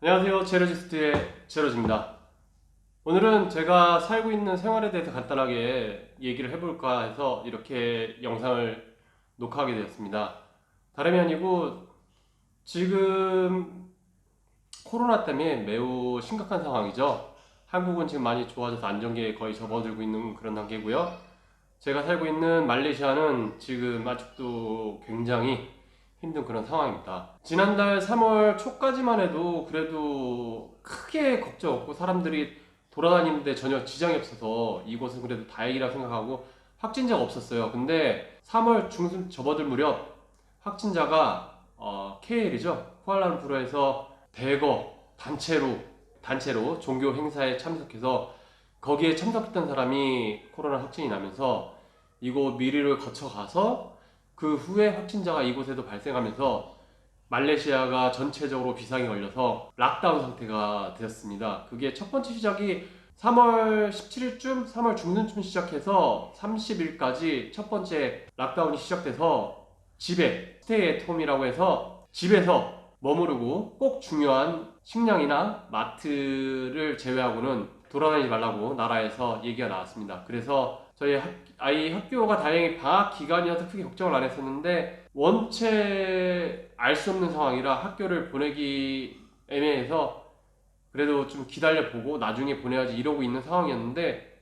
안녕하세요. 제로지스트의 제로지입니다. 오늘은 제가 살고 있는 생활에 대해서 간단하게 얘기를 해볼까 해서 이렇게 영상을 녹화하게 되었습니다. 다름이 아니고 지금 코로나 때문에 매우 심각한 상황이죠. 한국은 지금 많이 좋아져서 안정기에 거의 접어들고 있는 그런 단계고요. 제가 살고 있는 말레이시아는 지금 아직도 굉장히 힘든 그런 상황입니다. 지난달 3월 초까지만 해도 그래도 크게 걱정 없고 사람들이 돌아다니는데 전혀 지장이 없어서 이곳은 그래도 다행이라 생각하고 확진자가 없었어요. 근데 3월 중순 접어들 무렵 확진자가 어, KL이죠. 쿠알라룸푸르에서 대거 단체로 단체로 종교 행사에 참석해서 거기에 참석했던 사람이 코로나 확진이 나면서 이곳 미리를 거쳐가서 그 후에 확진자가 이곳에도 발생하면서 말레이시아가 전체적으로 비상이 걸려서 락다운 상태가 되었습니다. 그게 첫 번째 시작이 3월 17일쯤, 3월 중순쯤 시작해서 30일까지 첫 번째 락다운이 시작돼서 집에 스테이 앳 홈이라고 해서 집에서 머무르고 꼭 중요한 식량이나 마트를 제외하고는 돌아다니지 말라고 나라에서 얘기가 나왔습니다. 그래서 저희 학- 아이 학교가 다행히 방학 기간이어서 크게 걱정을 안 했었는데 원체 알 수 없는 상황이라 학교를 보내기 애매해서 그래도 좀 기다려 보고 나중에 보내야지 이러고 있는 상황이었는데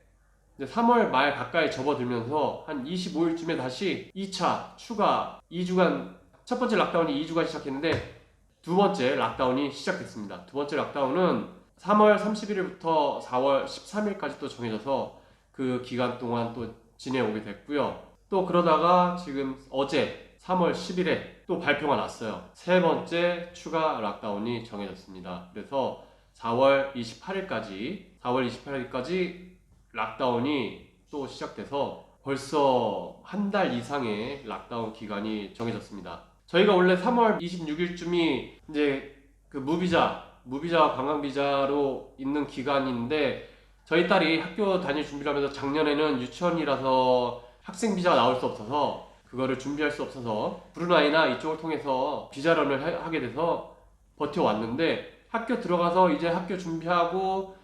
이제 3월 말 가까이 접어들면서 한 25일쯤에 다시 2차 추가 2주간 첫 번째 락다운이 2주간 시작했는데 두 번째 락다운이 시작됐습니다. 두 번째 락다운은 3월 31일부터 4월 13일까지 또 정해져서 그 기간 동안 또 지내오게 됐고요. 또 그러다가 지금 어제 3월 10일에 또 발표가 났어요. 세 번째 추가 락다운이 정해졌습니다. 그래서 4월 28일까지 4월 28일까지 락다운이 또 시작돼서 벌써 한 달 이상의 락다운 기간이 정해졌습니다. 저희가 원래 3월 26일쯤이 이제 그 무비자, 무비자 관광비자로 있는 기간인데 저희 딸이 학교 다닐 준비를 하면서 작년에는 유치원이라서 학생 비자가 나올 수 없어서 그거를 준비할 수 없어서 브루나이나 이쪽을 통해서 비자런을 하- 하게 돼서 버텨왔는데 학교 들어가서 이제 학교 준비하고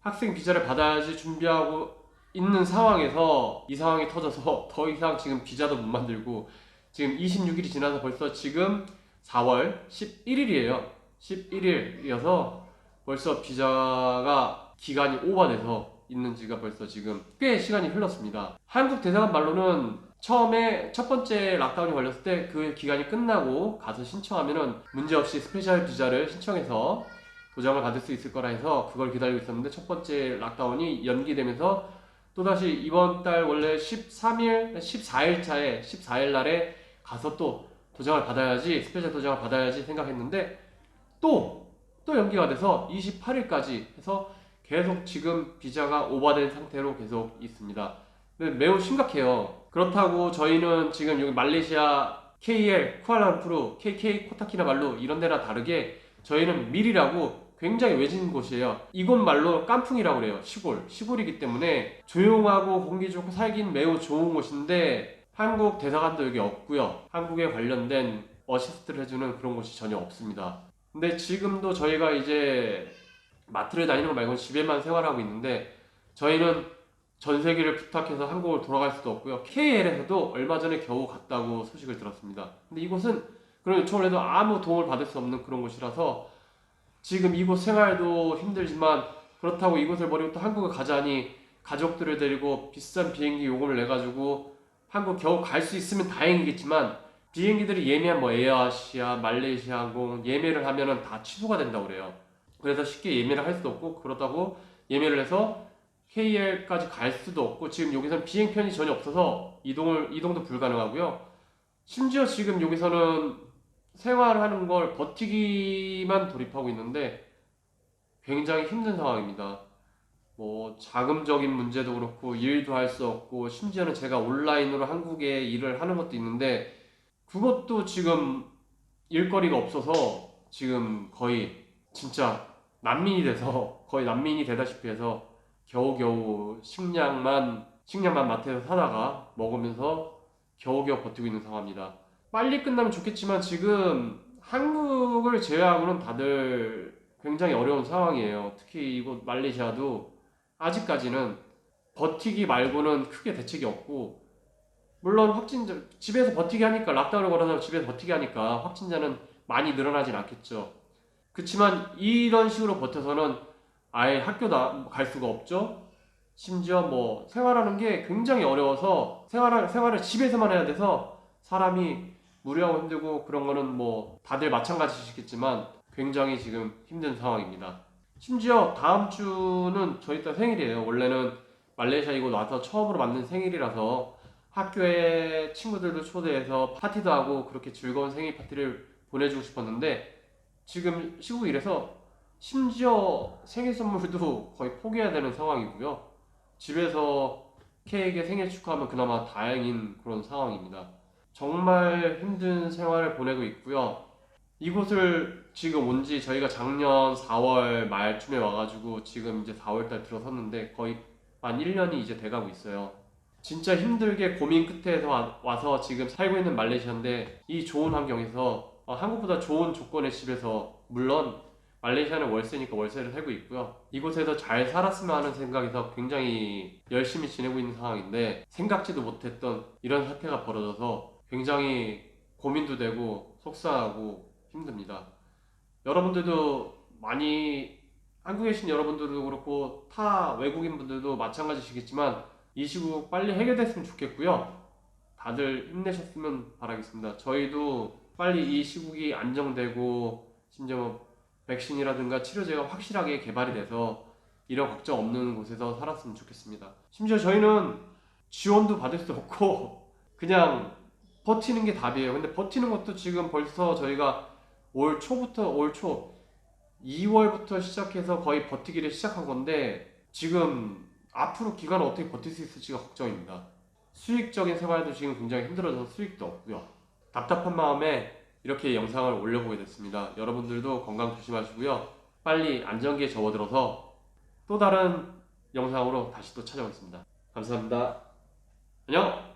학생 비자를 받아야지 준비하고 있는 상황에서 이 상황이 터져서 더 이상 지금 비자도 못 만들고 지금 26일이 지나서 벌써 지금 4월 11일이에요. 11일이어서 벌써 비자가 기간이 오버돼서 있는 지가 벌써 지금 꽤 시간이 흘렀습니다. 한국 대사관 말로는 처음에 첫 번째 락다운이 걸렸을 때 그 기간이 끝나고 가서 신청하면은 문제없이 스페셜 비자를 신청해서 도장을 받을 수 있을 거라 해서 그걸 기다리고 있었는데 첫 번째 락다운이 연기되면서 또다시 이번 달 원래 13일, 14일 차에 14일 날에 가서 또 도장을 받아야지 스페셜 도장을 받아야지 생각했는데 또또 연기가 돼서 28일까지 해서 계속 지금 비자가 오버된 상태로 계속 있습니다. 근데 매우 심각해요. 그렇다고 저희는 지금 여기 말레이시아 KL, 쿠알라룸푸르, KK, 코타키나발루 이런 데랑 다르게 저희는 밀이라고 굉장히 외진 곳이에요. 이곳 말로 깐풍이라고 그래요. 시골. 시골이기 때문에 조용하고 공기 좋고 살긴 매우 좋은 곳인데 한국 대사관도 여기 없고요. 한국에 관련된 어시스트를 해주는 그런 곳이 전혀 없습니다. 근데 지금도 저희가 이제 마트를 다니는 거 말고는 집에만 생활하고 있는데 저희는 전세기를 부탁해서 한국을 돌아갈 수도 없고요. KL에서도 얼마 전에 겨우 갔다고 소식을 들었습니다. 근데 이곳은 그런 요청을 해도 아무 도움을 받을 수 없는 그런 곳이라서 지금 이곳 생활도 힘들지만 그렇다고 이곳을 버리고 또 한국을 가자니 가족들을 데리고 비싼 비행기 요금을 내가지고 한국 겨우 갈 수 있으면 다행이겠지만 비행기들이 예매한 뭐 에어아시아, 말레이시아 항공 예매를 하면은 다 취소가 된다고 그래요. 그래서 쉽게 예매를 할 수도 없고 그렇다고 예매를 해서 KL까지 갈 수도 없고 지금 여기서는 비행편이 전혀 없어서 이동을 이동도 불가능하고요. 심지어 지금 여기서는 생활하는 걸 버티기만 돌입하고 있는데 굉장히 힘든 상황입니다. 뭐 자금적인 문제도 그렇고 일도 할 수 없고 심지어는 제가 온라인으로 한국에 일을 하는 것도 있는데 그것도 지금 일거리가 없어서 지금 거의 진짜 난민이 돼서 거의 난민이 되다시피 해서 겨우겨우 식량만 식량만 마트에서 사다가 먹으면서 겨우겨우 버티고 있는 상황입니다. 빨리 끝나면 좋겠지만 지금 한국을 제외하고는 다들 굉장히 어려운 상황이에요. 특히 이곳 말레이시아도 아직까지는 버티기 말고는 크게 대책이 없고 물론 확진자 집에서 버티기 하니까 락다운을 걸어서 집에서 버티기 하니까 확진자는 많이 늘어나진 않겠죠. 그렇지만 이런 식으로 버텨서는 아예 학교 나, 갈 수가 없죠. 심지어 뭐 생활하는 게 굉장히 어려워서 생활을 생활을 집에서만 해야 돼서 사람이 무료하고 힘들고 그런 거는 뭐 다들 마찬가지시겠지만 굉장히 지금 힘든 상황입니다. 심지어 다음 주는 저희 딸 생일이에요. 원래는 말레이시아 이곳 와서 처음으로 맞는 생일이라서 학교에 친구들도 초대해서 파티도 하고 그렇게 즐거운 생일 파티를 보내주고 싶었는데 지금 시국 이래서 심지어 생일 선물도 거의 포기해야 되는 상황이고요. 집에서 케이크에 생일 축하하면 그나마 다행인 그런 상황입니다. 정말 힘든 생활을 보내고 있고요. 이곳을 지금 온 지 저희가 작년 4월 말쯤에 와가지고 지금 이제 4월달 들어섰는데 거의 만 1년이 이제 돼가고 있어요. 진짜 힘들게 고민 끝에서 와- 와서 지금 살고 있는 말레이시아인데 이 좋은 환경에서 어, 한국보다 좋은 조건의 집에서 물론 말레이시아는 월세니까 월세를 살고 있고요. 이곳에서 잘 살았으면 하는 생각에서 굉장히 열심히 지내고 있는 상황인데 생각지도 못했던 이런 사태가 벌어져서 굉장히 고민도 되고 속상하고 힘듭니다. 여러분들도 많이 한국에 계신 여러분들도 그렇고 타 외국인 분들도 마찬가지시겠지만 이 시국 빨리 해결됐으면 좋겠고요. 다들 힘내셨으면 바라겠습니다. 저희도 빨리 이 시국이 안정되고 심지어 뭐 백신이라든가 치료제가 확실하게 개발이 돼서 이런 걱정 없는 곳에서 살았으면 좋겠습니다. 심지어 저희는 지원도 받을 수 없고 그냥 버티는 게 답이에요. 근데 버티는 것도 지금 벌써 저희가 올 초부터 올 초 2월부터 시작해서 거의 버티기를 시작한 건데 지금 앞으로 기간을 어떻게 버틸 수 있을지가 걱정입니다. 수익적인 생활도 지금 굉장히 힘들어져서 수익도 없고요. 답답한 마음에 이렇게 영상을 올려보게 됐습니다. 여러분들도 건강 조심하시고요. 빨리 안전기에 접어들어서 또 다른 영상으로 다시 또 찾아오겠습니다. 감사합니다. 안녕!